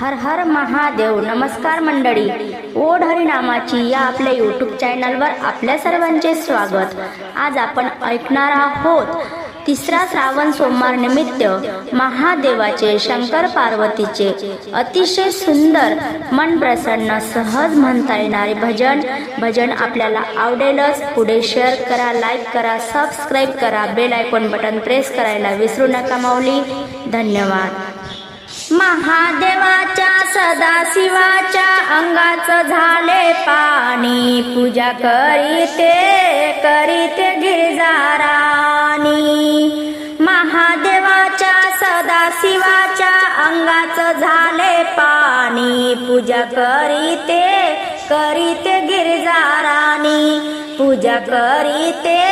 हर हर महादेव नमस्कार मंडळी. ओढ हरिनामाची या आपल्या यूट्यूब चॅनलवर आपल्या सर्वांचे स्वागत. आज आपण ऐकणार आहोत तिसरा श्रावण सोमवार निमित्त महादेवाचे शंकर पार्वतीचे अतिशय सुंदर मन प्रसन्न सहज म्हणता येणारे भजन. भजन आपल्याला आवडेलच. पुढे शेअर करा लाईक करा सबस्क्राईब करा बेल आयकॉन बटन प्रेस करायला विसरू नका माऊली. धन्यवाद. महादेवाच्या सदाशिवाच्या अंगाचं झाले पाणी. पूजा करीते करीते गिरजाराणी. महादेवाच्या सदाशिवाच्या अंगाचं झाले पाणी. पूजा करीते करीते गिरजाराणी. पूजा करीते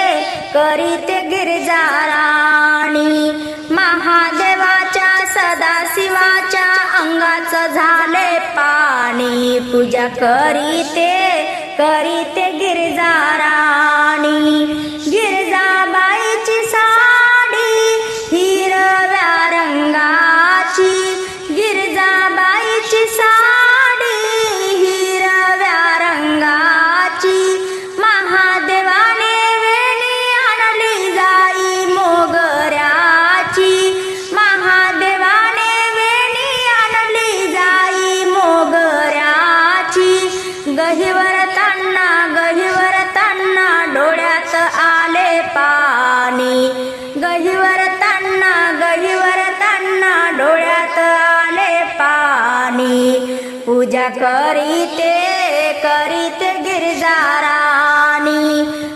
करीते गिरजाराणी. राणी पूजा करीते करीते गिरजा राणी गिरजाबाईची साडी हिरव्या रंगाची गिरजाबाईची साडी पाणी. गहिवर तान्ना गहिवर डोळ्यात आले पाणी. पूजा करीते करीते गिरजाराणी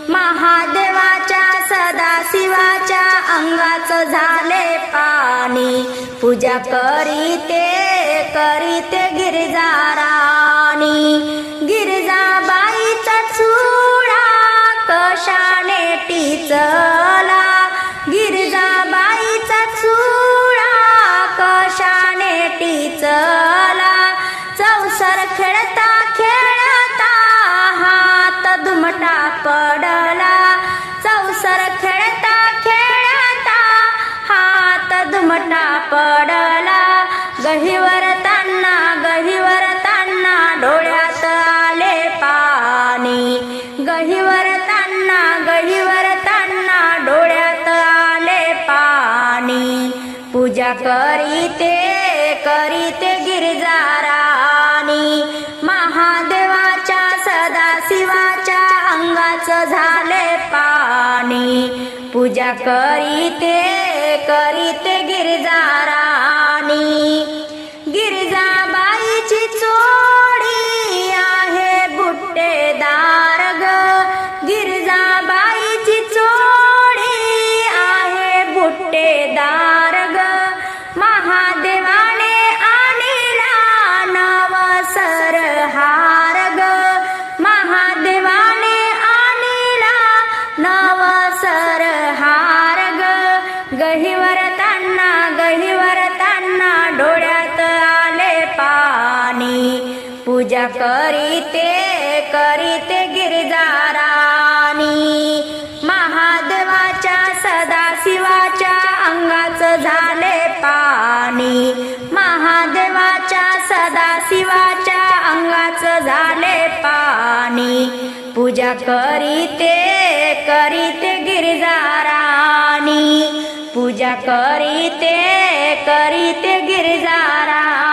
महादेवाच्या सदाशिवाच्या अंगाचं झाले पाणी. पूजा करीते करीते गिरजारा चला गिरजाबाईचा चुडा कशाने टिचला? चौसर खेळता खेळता हात दुमटा पडला. चौसर खेळता खेळता हात दुमटा पडला. गहिवर पूजा करीते करीते गिरजाराणी. महादेवाच्या सदाशिवाच्या अंगाचं झाले पाणी. पूजा करीते करीते गिरजाराणी. पूजा करीते करीते गिरजाराणी. महादेवाच्या सदाशिवाच्या अंगाचं झाले पाणी. महादेवाच्या सदाशिवाच्या अंगाचं झाले पाणी. पूजा करीते करीते गिरजाराणी. पूजा करीते करीते गिरजारा